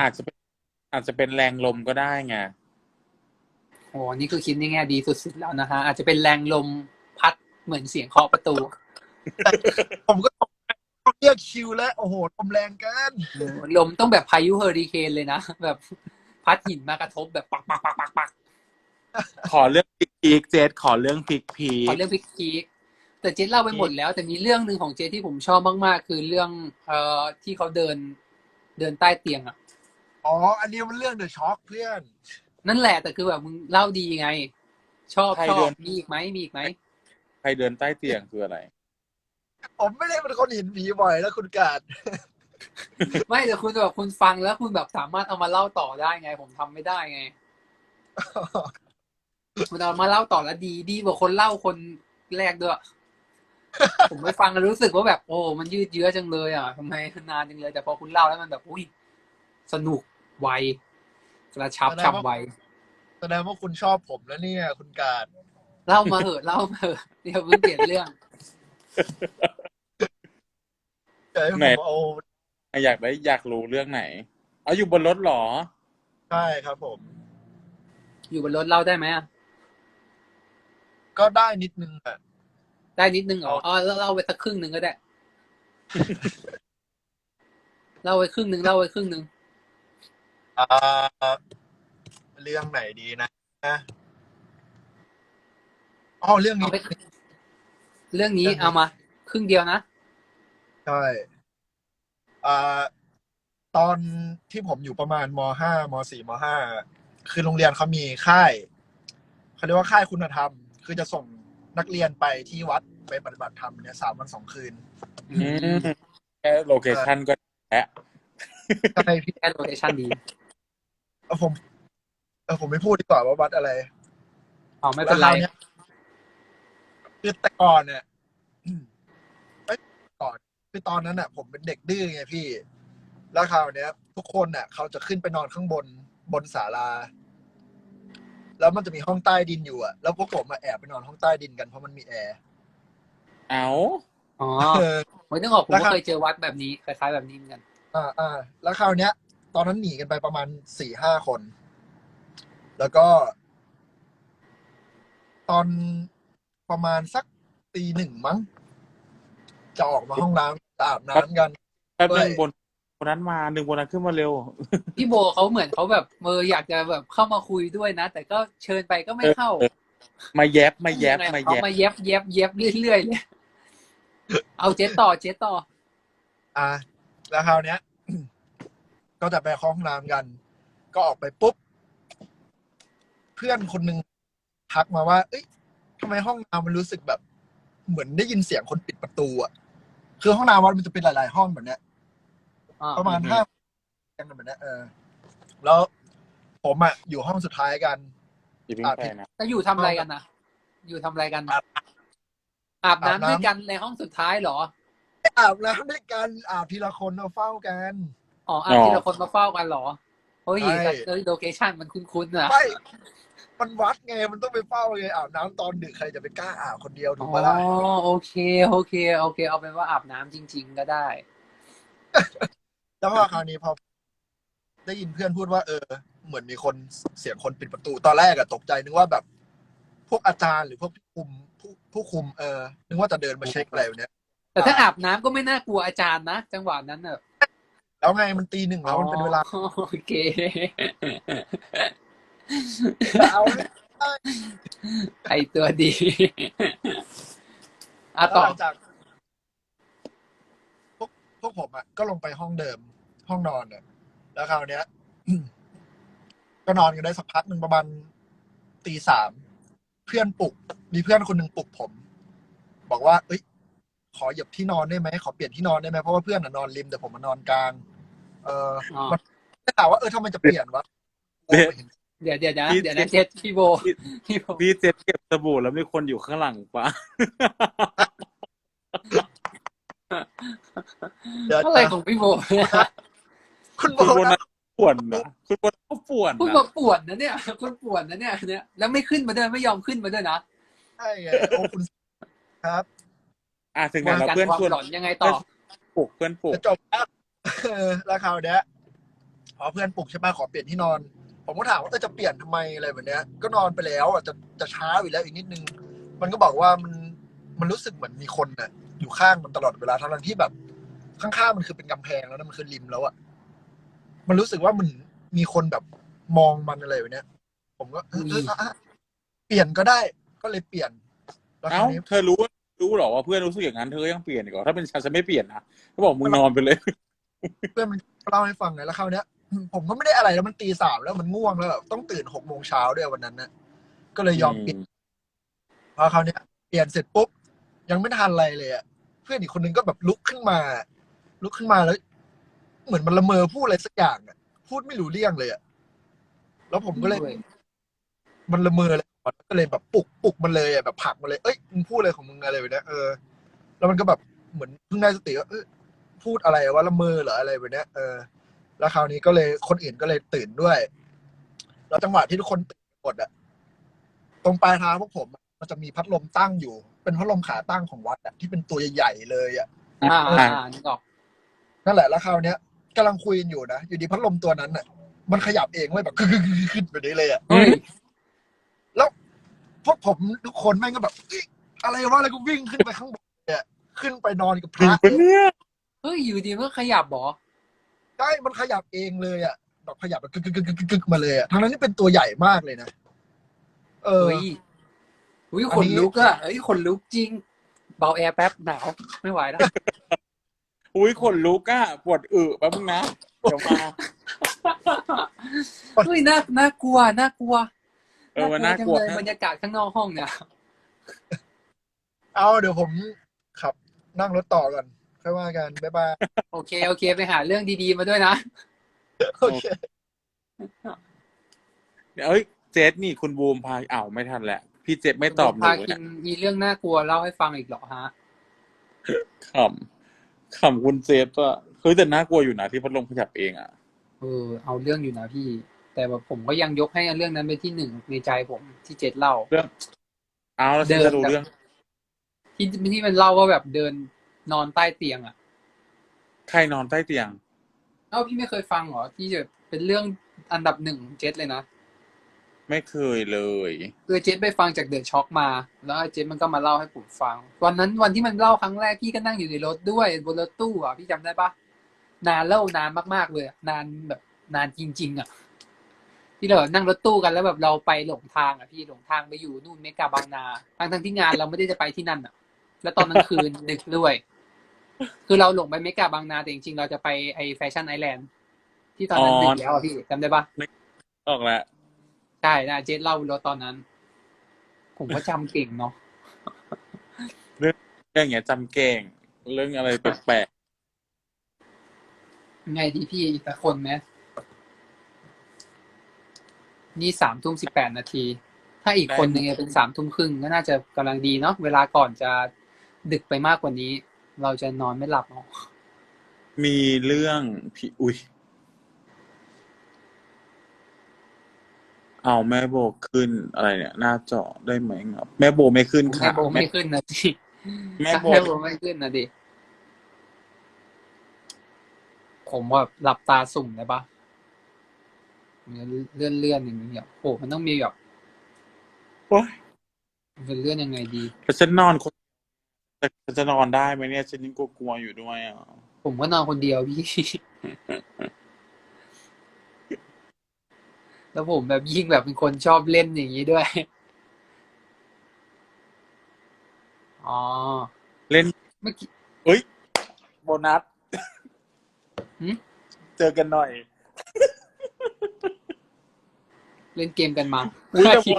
อาจจะเป็นอาจจะเป็นแรงลมก็ได้ไงโอ้นี่คือคิดในแง่ดีสุดๆแล้วนะฮะ อาจจะเป็นแรงลมพัดเหมือนเสียงเคาะประตู ผมก็ต้องเรียกคิวแล้ว โอ้โหลมแรงเกันลมต้องแบบพายุเฮอริเคนเลยนะ แบบพัดหินมากระทบแบบปักปักปักปักปักขอเรื่องพิกพีกเจษขอเรื่องพิกพีขอกเรื่องพิกพีกแต่เจ๊เล่าไปหมดแล้ว แต่มีเรื่องหนึ่งของเจ๊ที่ผมชอบมากๆ คือเรื่องเอ่อที่เขาเดินเดินใต้เตียงอะ อ๋อ อันนี้มันเรื่องเดอะช็อคเพื่อน นั่นแหละแต่คือแบบมึงเล่าดีไง ชอบใครชอเดิบน มีอีกไหมมีอีกไหมใครเดินใต้เตียงคืออะไร ผมไม่ได้เป็นคนเห็นผีบ่อยแล้วคุณกาดไม่แต่คุณแบบคุณฟังแล้วคุณแบบสามารถเอามาเล่าต่อได้ไง ผมทำไม่ได้ไงคุณเอามาเล่าต่อแล้วดีดีกว่าคนเล่าคนแรกด้วย ผมไปฟังแล้วรู้สึกว่าแบบโอ้มันยืดเยื้อจังเลยอะทำไมนานจังเลย แต่พอคุณเล่าแล้วมันแบบอุ้ยสนุก ไวกระชับฉับไวแสดงว่าคุณชอบผมแล้วเนี่ย คุณกาดเล่ามาเหอะเล่ามาเหอะเดี๋ยวเพิ่งเปลี่ยนเรื่องเดี๋ยวให้ผไหนมเอาอยากได้อยากรู้เรื่องไหน เอาอยู่บนรถเหรอ ใช่ครับผม อยู่บนรถเล่าได้ไหมอะก็ได้นิดนึงอะได้นิดนึงเหรออ๋อเล่าไปสักครึ่งหนึ่งก็ได้ เล่าไปครึ่งหนึ่งเล่าไปครึ่งหนึ่ง อ่าเรื่องไหนดีนะอ๋อเรื่องเอานี้ไปเรื่องนี้เอามาครึ่งเดียวนะ ใช่อ่าตอนที่ผมอยู่ประมาณมห้ามสี่มห้าคือโรงเรียนเขามีค่ายเขาเรียกว่าค่ายคุณธรรม คือจะส่งนักเรียนไปที่วัดไปปฏิบัติธรรมเนี่ยสามวันสองคืนอืม แค่โลเคชั่นก็แอะ ใช่พี่ แค่โลเคชั่นดี เออผมเออผมไม่พูดดีกว่าว่าวัดอะไร อ๋อไม่เป็นไร แล้วคราวนี้ยคือแต่ก่อนเนี่ยเอ้ยก่อนคือตอนนั้นน่ะ ผมเป็นเด็กดื้อไงพี่ แล้วคราวเนี้ย ทุกคนน่ะ เขาจะขึ้นไปนอนข้างบนบนศาลา แล้วมันจะมีห้องใต้ดินอยู่อะ แล้วพวกผมมาแอบไปนอนห้องใต้ดินกันเพราะมันมีแอร์เอาอ๋อเออ ผมนึกออกผมแล้วก็ครับเคยเจอวัดแบบนี้คล้ายๆแบบนี้เหมือนกัน อ่าอ่าแล้วคราวเนี้ย ตอนนั้นหนีกันไปประมาณสี่ห้าคน แล้วก็ ตอนประมาณสักตีหนึ่งมั้ง จะออกมาห้องน้ำจะอาบน้ำกัน แป๊บนึงเฮ้ยบนบนนั้นมาหนึ่งบนนั้นขึ้นมาเร็ว พี่โบเขาเหมือนเขาแบบเอออยากจะแบบเข้ามาคุยด้วยนะ แต่ก็เชิญไปก็ไม่เข้าเออมาแยบมาแยบมาเขาแยบมาเย็บเย็บเย็บเรื่อยๆเลยเอาเจ๊ต่อเจ๊ต่อ อะแล้วคราวเนี้ย ก็จะไปเข้าห้องน้ำกัน ก็ออกไปปุ๊บ เพื่อนคนหนึ่งทักมาว่า เอ้ยทำไมห้องน้ำมันรู้สึกแบบ เหมือนได้ยินเสียงคนปิดประตูอะคือห้องน้ำวัดมันจะเป็นหลาย ๆ ห้องแบบเนี้ยอ่าประมาณห้ากันแบบเนี้ยเออ แล้วผมอะอยู่ห้องสุดท้ายกันอย่าเพิ่งไปนะแล้วอยู่ทำอะไรกันนะอยู่ทำอะไรกัน อาบอาบอาบน้ำน้ำด้วยกันในห้องสุดท้ายเหรออาบน้ำด้วยกันอาบทีละคนเอาเฝ้ากัน อ๋ออาบทีละคนมาเฝ้ากันเหรอเฮ้ยใช่ แต่เอ้ยโลเคชั่นมันคุ้นๆนะ ไม่ มันวัดไง มันต้องไปเฝ้าไงอาบน้ำตอนดึกใครจะไปกล้าอาบคนเดียวถูอ๋กอปะล่ะโอเคโอเค โอเค เอาเป็นว่าอาบน้ำจริง ๆ ก็ได้ แล้วพอคราวนี้พอ ได้ยินเพื่อนพูดว่า เออ เหมือนมีคนเสียงคนปิดประตู ตอนแรกอะตกใจนึกว่าแบบ พวกอาจารย์หรือพวกผู้คุมผู้ผู้คุมเออนึกว่าจะเดินมาเช็คอะไรแบบเนี้ยแต่ถ้าอาบน้ำก็ไม่น่ากลัวอาจารย์นะ จังหวะนั้นเนอะ แล้วไงมันตีหนึ่งแล้วมันเป็นเวลาอ๋อโอเค เอาไอตัวดีอะแล้วต่อ หลังจากพวกพวกผมอะก็ลงไปห้องเดิม ห้องนอนเนี่ยแล้วคราวเนี้ย ก็นอนกันได้สักพักหนึ่งประมาณตีสามเพื่อนปลุก มีเพื่อนคนหนึ่งปลุกผม บอกว่า เอ้ย ขอเหยียบที่นอนได้ไหมขอเปลี่ยนที่นอนได้ไหมเพราะว่าเพื่อนอะนอนริมแต่ผมมานอนกลาง เอออ๋อมันได้ถามว่าเออทำไมจะเปลี่ยนวะเดี๋ยวเดี๋ยวนะพี่เดี๋ยวนะเจ็ดพี่โบพี่โบพี่เจ็ดเก็บสบู่แล้วมีคนอยู่ข้างหลังปะเดี๋ยวอะไรของพี่โบเนี่ยคุณบคุอณกโบนะนัสป่วนนะคุณโบนัสเขาป่วนคุณนะมาป่วนนะเนี่ยคุณป่วนนะเนี่ยเนี่ยแล้วไม่ขึ้นมาด้วยไม่ยอมขึ้นมาด้วยนะใช่ไงโอ้คุณครับ อะถึงไหนแล้วการเพื่อนความชวนหลอนยังไงต่อปลุกเพื่อนปลุกจะจบแล้ว เออแล้วคราวเนี้ยพอเพื่อนปลุกใช่ปะขอเปลี่ยนที่นอน ผมก็ถามว่าเออจะเปลี่ยนทำไมอะไรแบบเนี้ย ก็นอนไปแล้วอะจะจะช้าอยู่แล้วอีกนิดนึง มันก็บอกว่ามันมันรู้สึกเหมือนมีคนน่ะ อยู่ข้างมันตลอดเวลาทั้งๆที่แบบ ข้างๆมันคือเป็นกำแพงแล้วนะมันคือริมแล้วอะมันรู้สึกว่ามันมีคนแบบมองมันอะไรแบบเนี้ย ผมก็เออเอออะเปลี่ยนก็ได้ก็เลยเปลี่ยนแล้วคเอ้าราวนี้ เธอรู้รู้เหรอว่าเพื่อนรู้สึกอย่างนั้นเธอยังเปลี่ยนอีกเหรอถ้าเป็นฉันฉันไม่เปลี่ยนนะก็บอกมึงนอนไปเลย เพื่อนมันเล่าให้ฟังไงแล้วคราวเนี้ย ผมก็ไม่ได้อะไรแล้วมันตีสามแล้วมันง่วงแล้วแบบต้องตื่นหกโมงเช้าด้วยวันนั้นนะก็เลยยอมเปลี่ยนพอคราวเนี้ยเปลี่ยนเสร็จปุ๊บยังไม่ทันอะไรเลยอะเพื่อนอีกคนนึงก็แบบลุกขึ้นมา ลุกขึ้นมาแล้ว เหมือนมันละเมอพูดอะไรสักอย่างอะพูดไม่รู้เรื่องเลยอะแล้วผมก็เลยด้วยมันละเมอเลยก็เลยแบบปลุกปลุกมันเลยอะแบบผลักมันเลยเอ้ยมึงพูดอะไรของมึงอะไรแบบเนี้ยเออแล้วมันก็แบบเหมือนเพิ่งได้สติว่าเออ พูดอะไรว่าละเมอเหรออะไรแบบเนี้ยเออแล้วคราวนี้ก็เลยคนอื่นก็เลยตื่นด้วย แล้วจังหวะที่ทุกคนตื่นหมดอะตรงปลายเท้าพวกผมอะมันจะมีพัดลมตั้งอยู่ เป็นพัดลมขาตั้งของวัดอะที่เป็นตัวใหญ่ๆเลยอะอ่าอ่าอ่านึกออกนั่นแหละแล้วคราวเนี้ยกำลังคุยกันอยู่นะอยู่ดีพัดลมตัวนั้นอะมันขยับเองเว้ยแบบขึ้นขึ้นแบบนี้เลยอะ เฮ้ยแล้วพวกผมทุกคนแม่งก็แบบเอ้ยอะไรวะอะไรก็วิ่งขึ้นไปข้างบนเนี่ยขึ้นไปนอนกับพจริงระปะเนี่ย เฮ้ยอยู่ดีมันขยับหรอใช่มันขยับเองเลยอะแบบขยับแบบกึกกึกกึกกึกกึกมาเลยอะทั้งนั้นที่เป็นตัวใหญ่มากเลยนะเออ เฮ้ยอุ้ยขนลุกอะเฮ้ยขนลุกจริง เบาแอร์แป๊บหนาวไม่ไหวแล้วอุ้ยขนลุกอะปวดอึแป๊บนึงนะเดี๋ยวมาเฮ้ยน่าน่ากลัวน่ากลัวเออนน่ากลัวจังเลยบรรยากาศข้างนอกห้องเนี่ยเอาเดี๋ยวผมขับนั่งรถต่อก่อน ค่อยว่ากัน บ๊ายบาย โอเค โอเค ไปหาเรื่องดีๆมาด้วยนะ โอเคเดี๋ยวเอ้ย เจสนี่คุณบูมพาอ้าวไม่ทันแหละ พี่เจสไม่ตอบหนูพากิเนี่ยนมีเรื่องน่ากลัวเล่าให้ฟังอีกเหรอฮะ ขำขำคุณเจสอะเฮ้ยแต่น่ากลัวอยู่นะที่พัดลมขยับเองอะเออ เอาเรื่องอยู่นะพี่ แต่แบบผมก็ยังยกให้เรื่องนั้นเป็นที่หนึ่งในใจผมที่เจ็ดเล่า เรื่อง เอาแล้วฉันเดินจะรู้เรื่อง ที่ที่มันเล่าว่าแบบเดิน นอนใต้เตียงอะ ใครนอนใต้เตียง เอ้าพี่ไม่เคยฟังเหรอที่จะเป็นเรื่องอันดับหนึ่งของเจ็ดเลยนะ ไม่เคยเลย คือเจ็ดไปฟังจากเดอะช็อคมา แล้วเจ็ดมันก็มาเล่าให้ผมฟัง วันนั้นวันที่มันเล่าครั้งแรกพี่ก็นั่งอยู่ในรถด้วยบนรถตู้อะพี่จำได้ปะนานแล้วนานมากๆเลยอะนานแบบนานจริง ๆ อะ ที่เราแบบนั่งรถตู้กันแล้วแบบเราไปหลงทางอะพี่หลงทางไปอยู่นู่นเมกาบางนาทั้งทั้งๆที่งานเราไม่ได้จะไปที่นั่นอะ แล้วตอนกลางคืนดึกด้วย คือเราหลงไปเมกาบางนาแต่จริงๆ เราจะไปไอแฟชั่นไอแลนด์ที่ตอนนั้นอ๋อดึกแล้วอะพี่จำได้ปะออกแล้วใช่นะเจสเล่าบนรถตอนนั้น ผมก็จำเก่งเนาะเรื่องอย่างเงี้ยจำเก่งเรื่องอะไรแปลกไงดีพี่อีกแต่คนไหมนี่สามทุ่มสิบแปดนาที ถ้าอีกคนหนึ่งเป็นสามทุ่มครึ่งก็น่าจะกำลังดีเนาะเวลาก่อนจะดึกไปมากกว่านี้ เราจะนอนไม่หลับเนาะๆมีเรื่องพี่อุ้ยเอาแม่โบขึ้นอะไรเนี่ย หน้าจอได้ไหมครับแม่โบไม่ขึ้นแม่ค่ะโบไม่ขึ้นนะดิแม่โบแม่โบไม่ขึ้นนะดิผมว่าหลับตาสุ่มได้ปะเลื่อนเลื่อนๆอย่างนี้อะโหมันต้องมีแบบโอ๊ยมันจะเลื่อนยังไงดีแล้วฉันนอนคน แต่ฉันจะนอนได้ไหมเนี่ยฉันยังกลัวๆอยู่ด้วยอะผมก็นอนคนเดียวพี่ แล้วผมแบบยิ่งแบบเป็นคนชอบเล่นอย่างนี้ด้วย อ๋อ เล่นเมื่อกี้ เอ้ย โบนัสหืมเจอกันหน่อยเล่นเกมกันมาอุ๊ยแต่โบ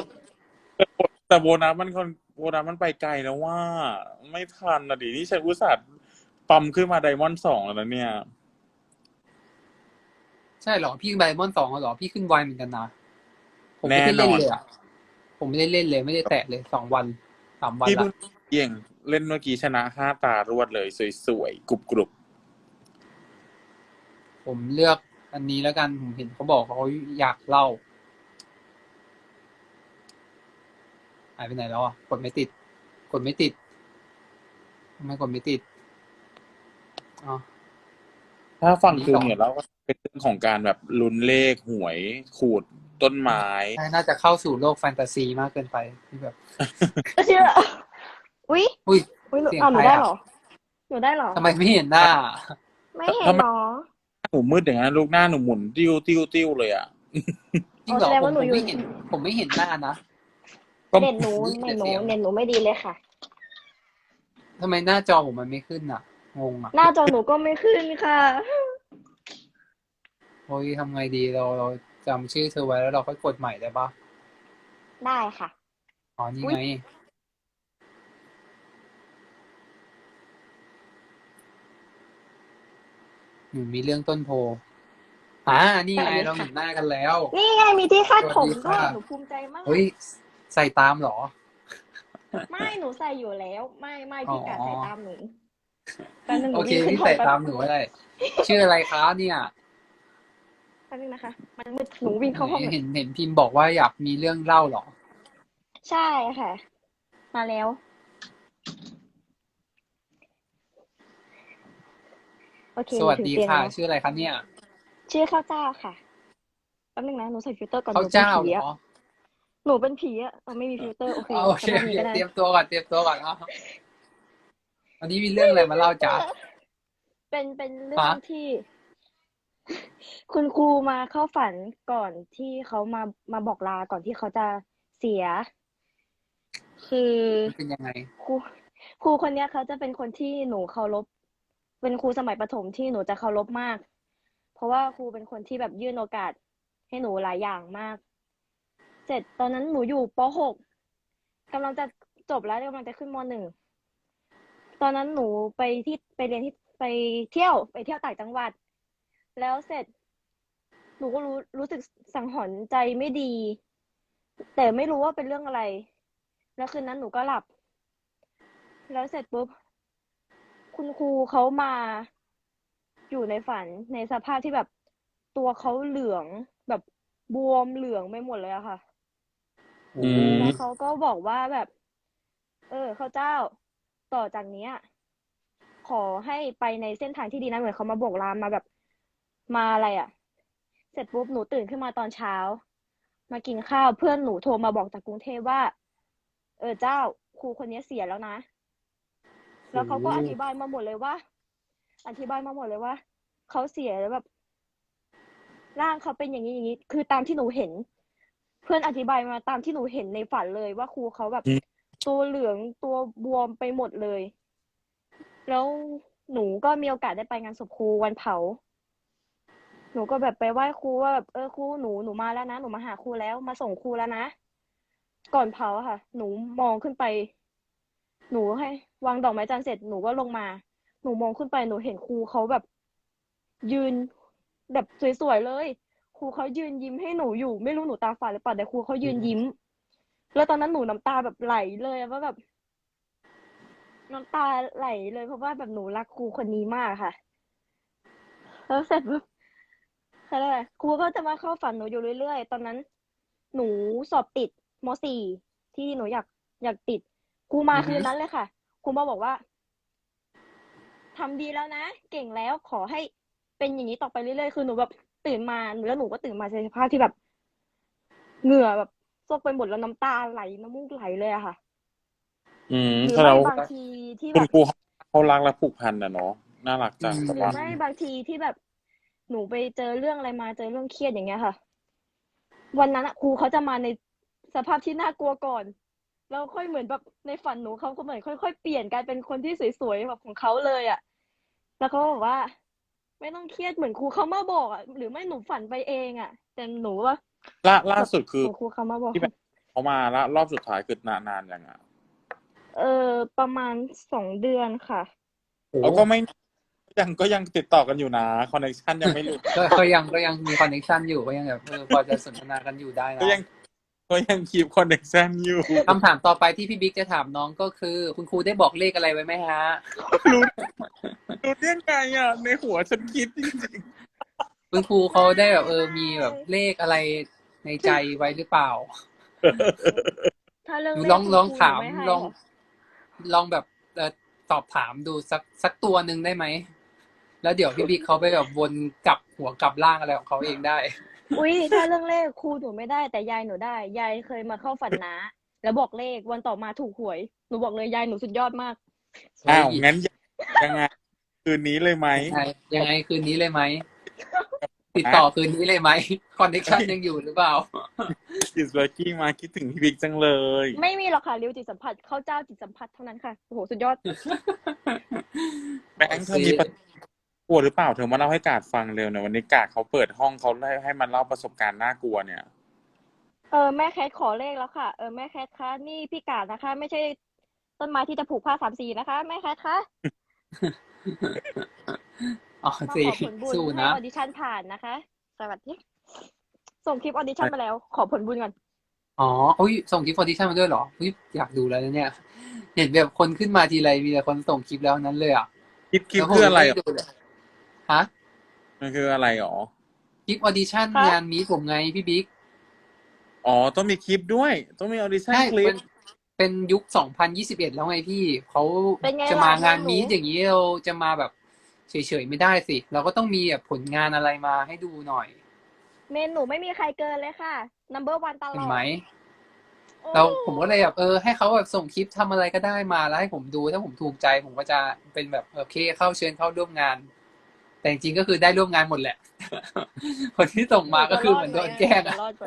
แต่โบนัสมันคน โบนัสมันไปไกลแล้วว่า ไม่ทันนะดินี่ฉันอุตส่าห์ปั๊มขึ้นมาไดมอนด์สองแล้วนะเนี่ย ใช่เหรอ พี่ไดมอนด์สองเหรอ พี่ขึ้นไวเหมือนกันนะ ผมไม่ได้แน่นเล่นอนเลยอะผมไม่ได้เล่นเลย ไม่ได้แตะเลยสองวันสามวันพี่ละเพิ่งเกี่ยงเล่นเมื่อกี้ชนะห้าตารวดเลย สวยๆกรุบกรุบผมเลือกอันนี้แล้วกัน ผมเห็นเขาบอกเขาอยากเล่า หายไปไหนแล้วอะ กดไม่ติด กดไม่ติดทำไมกดไม่ติดอ๋อทถ้าฝั่งจูเนียร์แล้วก็เป็นเรื่องของการแบบลุ้นเลขหวยขูดต้นไม้ใช่น่าจะเข้าสู่โลกแฟนตาซีมากเกินไปที่แบบเชื่ออุ๊ยอุ้ยอุ๊ยหนูเสียงอ้าวหนูใครได้อะเหรอหนูได้เหรอทำไมไม่เห็นหน้า ไม่เห็นเหรอหนูมืดอย่างนั้นลูกหน้าหนูหมุนติ้วติ้วติ้วเลยอะจริงเหรอแสดงผมว่าหนูผมอยู่ไม่เห็น ผมไม่เห็นหน้านะ ก็เน็ตหนูอุ๊ยเน็ตหนูเสียงเน็ตหนูไม่ดีเลยค่ะ ทำไมหน้าจอผมมันไม่ขึ้นอะ งงอะ หน้าจอหนูก็ไม่ขึ้นค่ะ โอ้ยทำไงดีเราเราจำชื่อเธอไว้แล้วเราค่อยกดใหม่ได้ปะได้ค่ะ อ๋อนี่อุ๊ย ไง หนูมีเรื่องต้นโพอ่านี่ไง เราเห็นหน้ากันแล้ว นี่ไงมีที่คาดผมสวัด้สวยดีค่ะหนูภูมิใจมาก เฮ้ย ใส่ตามเหรอ ไม่หนูใส่อยู่แล้ว ไม่ไม่พี่กาอ๋อใส่ตามหนูแป๊บนึงหนูโอเควิ่งขึ้นพี่ห้องใส่แป๊บตามหนูก็ได้ชื่ออะไรคะเนี่ยแป๊บนึงนะคะ มันมืดหนูวิ่งเข้าห้องหน่อยเห็นเห็นพิมพ์บอกว่าอยากมีเรื่องเล่าเหรอ ใช่ค่ะ มาแล้ว โอเคสวัสหนูดีถึงเตียงค่ะแล้วชื่ออะไรคะเนี่ย ชื่อข้าวเจ้าค่ะแป๊บนึงนะหนูใส่ฟิลเตอร์ก่อนหเขานูเป็นเจ้าผีเหรอะอ หนูเป็นผีอะเราไม่มีฟิลเตอร์โอเคอ๋อโอเคจะโอมาเคก็ได้เตรียมตัวก่อนเตรียมตัวก่อนเอาวันนี้มีเรื่องอะไรมาเล่าจ๊ะ เป็นเป็นเรื่องฮะ ที่ คุณครูมาเข้าฝันก่อนที่เขามามาบอกลาก่อนที่เขาจะเสีย คือมันเป็นยังไง ครูครูคนเนี้ยเขาจะเป็นคนที่หนูเคารพเป็นครูสมัยประถมที่หนูจะเคารพมาก เพราะว่าครูเป็นคนที่แบบยื่นโอกาส ให้หนูหลายอย่างมาก เสร็จตอนนั้นหนูอยู่ป .6 กกำลังจะจบแล้วกำลังจะขึ้นม .1 ตอนนั้นหนูไปที่ไปเรียนที่ไปเที่ยวไปเที่ยวต่างจังหวัด แล้วเสร็จ หนูก็รู้รู้สึกสังหรณ์ใจไม่ดี แต่ไม่รู้ว่าเป็นเรื่องอะไร แล้วคืนนั้นหนูก็หลับ แล้วเสร็จปุ๊บคุณครูเขามาอยู่ในฝันในสภาพที่แบบตัวเขาเหลืองแบบบวมเหลืองไปหมดเลยอะค่ะ อืมแล้วเขาก็บอกว่าแบบ เออข้าเจ้าต่อจากเนี้ย ขอให้ไปในเส้นทางที่ดีนะเหมือนเขามาบอกลามาแบบมาอะไรอะเสร็จปุ๊บหนูตื่นขึ้นมาตอนเช้า มากินข้าวเพื่อนหนูโทรมาบอกจากกรุงเทพว่า เออเจ้าครูคนนี้เสียแล้วนะ แล้วเขาก็อธิบายมาหมดเลยว่า อธิบายมาหมดเลยว่าเขาเสียแล้วแบบร่างเขาเป็นอย่างนี้อย่างนี้ คือตามที่หนูเห็น เพื่อนอธิบายมาตามที่หนูเห็นในฝันเลยว่าครูเขาแบบอืมตัวเหลืองตัวบวมไปหมดเลย แล้วหนูก็มีโอกาสได้ไปงานศพครูวันเผา หนูก็แบบไปไหว้ครูว่าแบบเออครูหนูหนูมาแล้วนะหนูมาหาครูแล้วมาส่งครูแล้วนะก่อนเผาอะค่ะ หนูมองขึ้นไป หนูให้ วางดอกไม้จันทร์เสร็จหนูก็ลงมา หนูมองขึ้นไปหนูเห็นครูเขาแบบ ยืนแบบสวยๆเลย ครูเขายืนยิ้มให้หนูอยู่ ไม่รู้หนูตาฝาดหรือเปล่าแต่ครูเขายืนยิ้ม แล้วตอนนั้นหนูน้ำตาแบบไหลเลยอะว่าแบบน้ำตาไหลเลยเพราะว่าแบบหนูรักครูคนนี้มากค่ะ แล้วเสร็จปุ๊บอะไรยกครูก็จะมาเข้าฝันหนูอยู่เรื่อยๆ ตอนนั้น หนูสอบติดม .4 ที่หนูอยากอยากติดครูมาอือฮึคืนนั้นเลยค่ะครูมาบอกว่าทำดีแล้วนะ เก่งแล้วขอให้เป็นอย่างนี้ต่อไปเรื่อยๆ คือหนูแบบ ตื่นมาแล้วหนูก็ตื่นมาในสภาพที่แบบ เหงื่อแบบซกไปหมดแล้วน้ำตาไหลน้ำมูกไหลเลยอะค่ะ อืมหรือถ้าเราไม่บางทีที่คุแบณบครูเขารักและผูกพันนะเนาะน่ารักจังอืมแต่หรือว่าไม่บางทีที่แบบ หนูไปเจอเรื่องอะไรมาเจอเรื่องเครียดอย่างเงี้ยค่ะ วันนั้นอะครูเขาจะมาในสภาพที่น่ากลัวก่อนแล้วค่อยเหมือนแบบในฝันหนูเขาก็เหมือนค่อยๆเปลี่ยนกลายเป็นคนที่สวยๆแบบของเขาเลยอะแล้วเขาก็บอกว่า ไม่ต้องเครียดเหมือนครูเขามาบอกอะหรือไม่หนูฝันไปเองอะแต่หนูว่าล่าล่าสุดคือหนูครูเขามาบอกที่แบบเขามาละรอบสุดท้ายคือนานนานยังอะเออประมาณสองเดือนค่ะเขาก็ไม่ยังก็ยังติดต่อกันอยู่นะคอนเนคชันยังไม่หลุดก็ก็ยังก็ยังมีคอนเนคชันอยู่ก็ยังแบบเออพอจะสนทนากันอยู่ได้นะก็ยัง ก็ยังคีบคอนเนคชันอยู่ คำถามต่อไปที่พี่บิ๊กจะถามน้องก็คือ คุณครูได้บอกเลขอะไรไว้ไหมฮะ รู้รู้ได้ไงอะ ในหัวฉันคิดจริงคุณครูเขาได้แบบเออมีแบบเลขอะไรในใจไว้หรือเปล่าถ้าเรื่องหรือเลขลองคุณลองครูถามไให้ลองค่ะลองแบบเออสอบถามดูสักสักตัวหนึ่งได้ไหม แล้วเดี๋ยวพี่บิ๊กเขาไปแบบวนกลับหัวกลับล่างอะไรของเขาเองได้ อุ้ยถ้าเรื่องเลขครูหนูไม่ได้ แต่ยายหนูได้ ยายเคยมาเข้าฝันน้าแล้วบอกเลขวันต่อมาถูกหวย หนูบอกเลยยายหนูสุดยอดมากอ้าวงั้นยังไงคืนนี้เลยไหมยังไงยังไงคืนนี้เลยไหมติดต่อคืนนี้เลยไหมคอนเนคชั่นยังอยู่หรือเปล่าอิสเบอร์กี้มาคิดถึงพี่บิ๊กจังเลย ไม่มีหรอกค่ะริวจิตสัมผัสเข้าเจ้าจิตสัมผัสเท่านั้นค่ะโอ้โหสุดยอดแบงค์เธอมีประสบ กลัวหรือเปล่าเธอมาเล่าให้กาดฟังเร็วหน่อยวันนี้กาดเขาเปิดห้องเขาให้ให้มันเล่าประสบการณ์น่ากลัวเนี่ย เออแม่แคทขอเลขแล้วค่ะ เออแม่แคทคะนี่พี่กาดนะคะ ไม่ใช่ต้นไม้ที่จะผูกผ้าสามสีนะคะแม่แคทคะอ๋อมาสิขอผลบุญสู้ให้นะ ออดิชั่นผ่านนะคะ สวัสดีส่งคลิปออดิชั่นมาแล้ว ขอผลบุญก่อน อ๋ออุ้ยส่งคลิปออดิชั่นมาด้วยเหรออุ้ยอยากดูแล้วนะเนี่ย เห็นแบบคนขึ้นมาทีไรมีแต่คนส่งคลิปแล้วนั้นเลยอะคิดคิดแล้วผมคืออะไรม่หรด้อดูเลย ฮะมันคืออะไรหรอคลิปออดิชั่นครับ งานมีผมไงพี่บิ๊กอ๋อต้องมีคลิปด้วย ต้องมีออดิชั่นใช่คลิเป็ปนเป็นยุค 2021 แล้วไงพี่เขาเป็นไงจะล่ะมางานหนู มีตอย่างนี้เราจะมาแบบเฉยๆไม่ได้สิ เราก็ต้องมีแบบผลงานอะไรมาให้ดูหน่อยเมนหนูไม่มีใครเกินเลยค่ะ number one ตลเห็อนดไหม โอ้เราผมก็เลยแบบเออให้เขาแบบส่งคลิปทำอะไรก็ได้มาแล้วให้ผมดูถ้าผมถูกใจผมก็จะเป็นแบบโอเคเข้าเชิญเข้าร่วมงาน แต่จริงๆก็คือได้ร่วมงานหมดแหละ คนที่ส่งมาก็คือเหมือนโดนแกล้งจะอะรอดไหม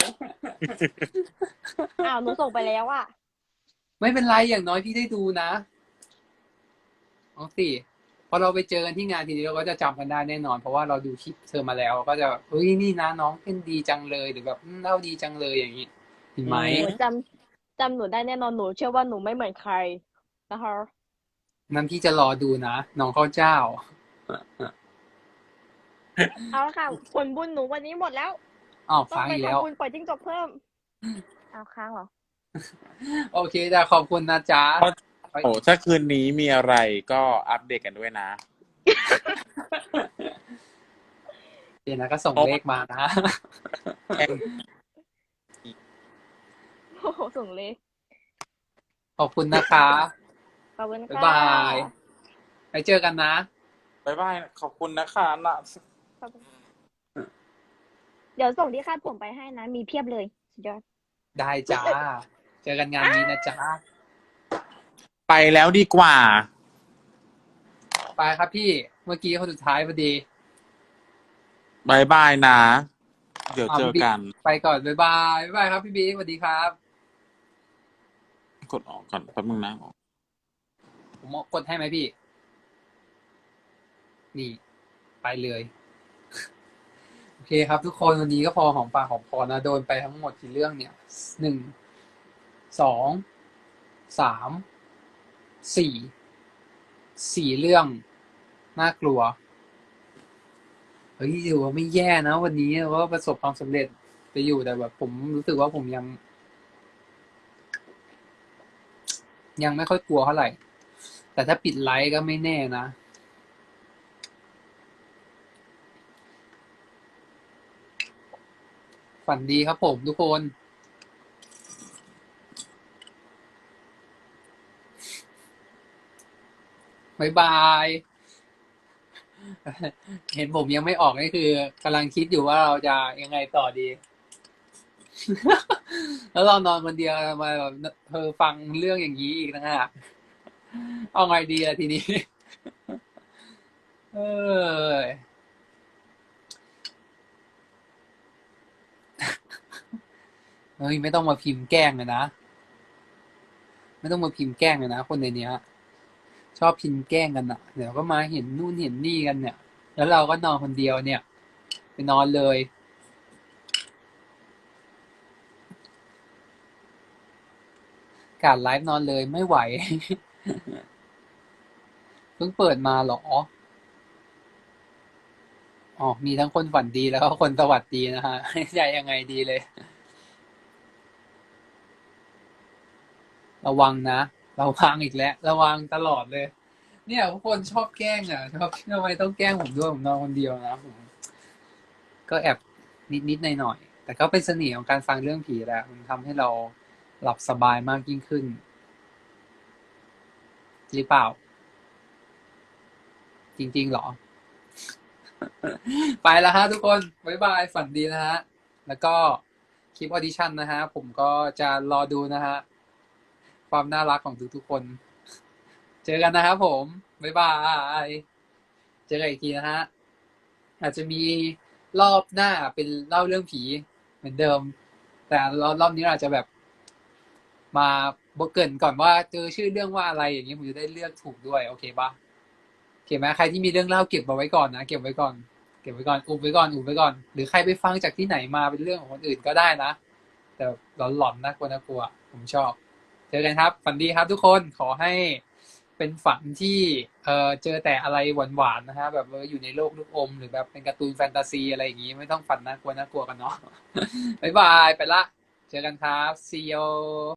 อ้าวหนูส่งไปแล้วอะ ไม่เป็นไรอย่างน้อยพี่ได้ดูนะเอาสิพอเราไปเจอกันที่งานทีนี้เราก็จะจำกันได้แน่นอน เพราะว่าเราดูคลิปเธอมาแล้ว ก็จะแบบเฮ้ยนี่นะน้องเล่นดีจังเลยหรือแบบอืมเล่าดีจังเลยอย่างนี้เห็นไหม หนูจำจำหนูได้แน่นอนหนูเชื่อว่าหนูไม่เหมือนใครนะคะ นั้นพี่จะรอดูนะน้องข้าวเจ้า เอาละค่ะ ผลบุญหนูวันนี้หมดแล้วอ้าวต้องค้างไปอีกแล้ว ทำบุญปล่อยจิ้งจกเพิ่มเอาค้างเหรอ โอเคจ้ะขอบคุณนะจ๊ะ โอ้ถ้าคืนนี้มีอะไรก็อัปเดตกันด้วยนะ เดี๋ยวนะก็ส่งเลขมานะ โอ้โหส่งเลยขอบคุณนะคะ ขอบคุณบ๊ายค่ะ บาย ไปเจอกันนะ บ๊ายบาย ขอบคุณนะคะนะ ขอบคุณเดี๋ยวส่งที่คาดผมไปให้นะ มีเพียบเลย สุดยอด ได้จ้า เจอกันงานนี้นะจ๊ะไปแล้วดีกว่า ไปครับพี่ เมื่อกี้คนสุดท้ายพอดีบายบายนะ เดี๋ยวเจอกัน ไปก่อนบ๊ายบายบ๊ายบายครับพี่บิ๊กสวัสดีครับ กดออกก่อนแป๊บนึงนะผมกดให้ไหมพี่ นี่ ไปเลยโอ เคครับทุกคนวันนี้ก็พอของปากของคอนะ โดนไปทั้งหมดกี่เรื่องเนี่ยหนึ่งสองสามสี่สี่เรื่องน่ากลัวเฮ้ยถือว่าไม่แย่นะ วันนี้ก็ประสบความสำเร็จไปอยู่แต่แบบผมรู้สึกว่าผมยัง ยังไม่ค่อยกลัวเท่าไหร่ แต่ถ้าปิดไลฟ์ก็ไม่แน่นะ ฝันดีครับผมทุกคนบายบาย เห็นผมยังไม่ออกนี่คือกำลังคิดอยู่ว่าเราจะยังไงต่อดี แล้วเรานอนคนเดียวมาแบบเธอฟังเรื่องอย่างนี้อีกนะฮะเอาไงดีอะทีนี้ เออ เฮ้ยไม่ต้องมาพิมพ์แกล้งเลยนะ ไม่ต้องมาพิมพ์แกล้งเลยนะ คนในเนี้ย ชอบพิมพ์แกล้งกันอะเดี๋ยวก็มาเห็นนู่นเห็นนี่กันเนี่ย แล้วเราก็นอนคนเดียวเนี่ยไปนอนเลยการไลฟ์นอนเลยไม่ไหว เพิ่งเปิดมาหรอ อ๋อ มีทั้งคนฝันดีแล้วก็คนสวัสดีนะฮะใจยังไงดีเลย ระวังนะระวังอีกแล้ว ระวังตลอดเลย เนี่ยทุกคนชอบแกล้งอะชอบทำไมต้องแกล้งผมด้วยผมนอนคนเดียวนะผมก็แอบนิดนิดหน่อยหน่อยๆแต่ก็เป็นเสน่ห์ของการฟังเรื่องผีแหละมันทำให้เราหลับสบายมากยิ่งขึ้นหรือเปล่า จริงๆเหรอ ไปแล้วฮะทุกคนบ๊ายบายฝันดีนะฮะ แล้วก็คลิปออดิชั่นนะฮะ ผมก็จะรอดูนะฮะ ความน่ารักของทุกๆคน เจอกันนะครับผม บ๊ายบาย เจอกันอีกทีนะฮะ อาจจะมีรอบหน้าเป็นเล่าเรื่องผีเหมือนเดิม แต่รอบรอบนี้เราจะแบบ มาบกเกินก่อนว่าเจอชื่อเรื่องว่าอะไรอย่างนี้ผมจะได้เลือกถูกด้วย โอเคปะโอเคไหมใครที่มีเรื่องเล่าเก็บเอาไว้ก่อนนะเก็บไว้ก่อนเก็บไว้ก่อนอุบไว้ก่อนอุบไว้ก่อน หรือใครไปฟังจากที่ไหนมาเป็นเรื่องของคนอื่นก็ได้นะแต่หลอนๆนะกลัวนะกลัวผมชอบ เจอกันครับ ฝันดีครับทุกคนขอให้เป็นฝันที่เออเจอแต่อะไรหวานๆนะฮะแบบอยู่ในโลกลูกอม หรือแบบเป็นการ์ตูนแฟนตาซีอะไรอย่างงี้ ไม่ต้องฝันน่ากลัวน่ากลัวกันเนาะบ๊ายบาย ไปละ เจอกันครับ see you